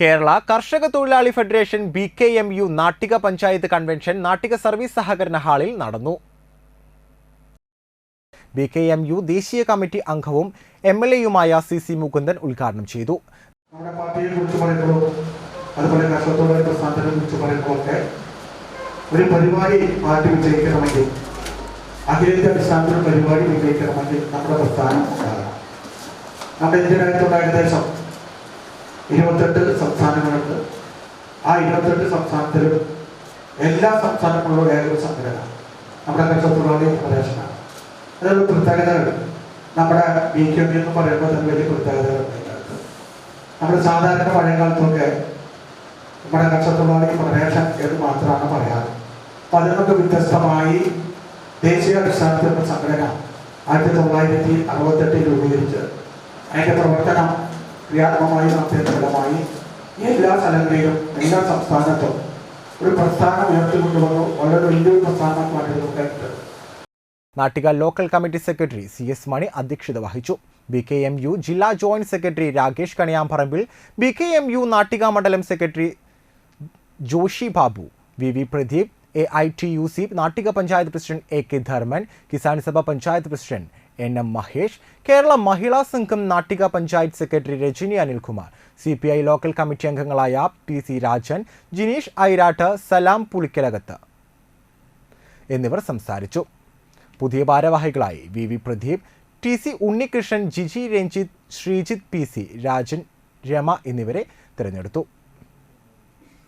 കേരള കർഷക തൊഴിലാളി federation B K M U Nattika panchayat convention Nattika service സഹകരണ ഹാളിൽ നടന്നു. ബി കെ എം യു ദേശീയ കമ്മിറ്റി അംഗവും എം എൽ എയുമായ സി സി മുകുന്ദൻ ഉദ്ഘാടനം ചെയ്തു. നമ്മുടെ പാർട്ടിയെ കുറിച്ച് പറയുമ്പോൾ അതുപോലെ കർഷകത്തോടെ പ്രസ്ഥാനത്തിനെ കുറിച്ച് പറയുമ്പോൾ ഒക്കെ ഒരു പരിപാടി പാർട്ടി വിജയിക്കണമെങ്കിൽ അഖിലേന്ത്യാ അടിസ്ഥാനത്തിൽ ഒരു പരിപാടി വിജയിക്കണമെങ്കിൽ നമ്മുടെ പ്രസ്ഥാനം ഉണ്ടാകണം. നമ്മുടെ ഇന്ത്യ രാജ്യത്തുള്ള ഏകദേശം ഇരുപത്തെട്ട് സംസ്ഥാനങ്ങളുണ്ട് ആ ഇരുപത്തെട്ട് സംസ്ഥാനത്തിലും എല്ലാ സംസ്ഥാനങ്ങളിലും ഏതൊരു സംഘടന? നമ്മുടെ കർഷകത്തൊഴിലാളി ഫെഡറേഷനാണ് അതൊരു പ്രത്യേകതകൾ നമ്മുടെ ബി കെ എന്ന് പറയുമ്പോൾ തന്നെ വലിയ പ്രത്യേകതകളുണ്ട് ഇതിനകത്ത്. നമ്മുടെ സാധാരണ പഴയകാലത്തൊക്കെ നമ്മുടെ കർഷകത്തൊഴിലാളി ഫെഡറേഷൻ എന്ന് മാത്രമാണ് പറയാറ്. അപ്പൊ അതിനൊക്കെ വ്യത്യസ്തമായി ദേശീയ അടിസ്ഥാനത്തിലുള്ള സംഘടന ആയിരത്തി തൊള്ളായിരത്തി അറുപത്തെട്ടിൽ രൂപീകരിച്ച്. അതിന്റെ പ്രവർത്തനം ക്രിയാത്മകമായി നടത്തിയതിന്റെ ഫലമായി എല്ലാ സ്ഥലങ്ങളിലും എല്ലാ സംസ്ഥാനത്തും ഒരു പ്രസ്ഥാനം ഉയർത്തിക്കൊണ്ടുവന്നു. വളരെ വലിയൊരു പ്രസ്ഥാനമായിട്ട് മാറ്റിയതൊക്കെ Nattika local committee secretary C S Mani അധ്യക്ഷത വഹിച്ചു. ബി കെ എം യു ജില്ലാ joint secretary Rakesh Kaniyamparambil B K M U Nattika മണ്ഡലം secretary Joshi Babu V V Pradeep A I T U C Nattika panchayat president A K Dharman Kisan Sabha panchayat president N M Mahesh Kerala Mahila Sangham Nattika panchayat secretary Rajani Anilkumar C P I local committee അംഗങ്ങളായ T C Rajan Jineesh Airatt Salam Pulikkalakath എന്നിവർ സംസാരിച്ചു. പുതിയ ഭാരവാഹികളായി V V Pradeep T C Unnikrishnan Jiji Ranjith Sreejith P C Rajan Rema എന്നിവരെ തിരഞ്ഞെടുത്തു.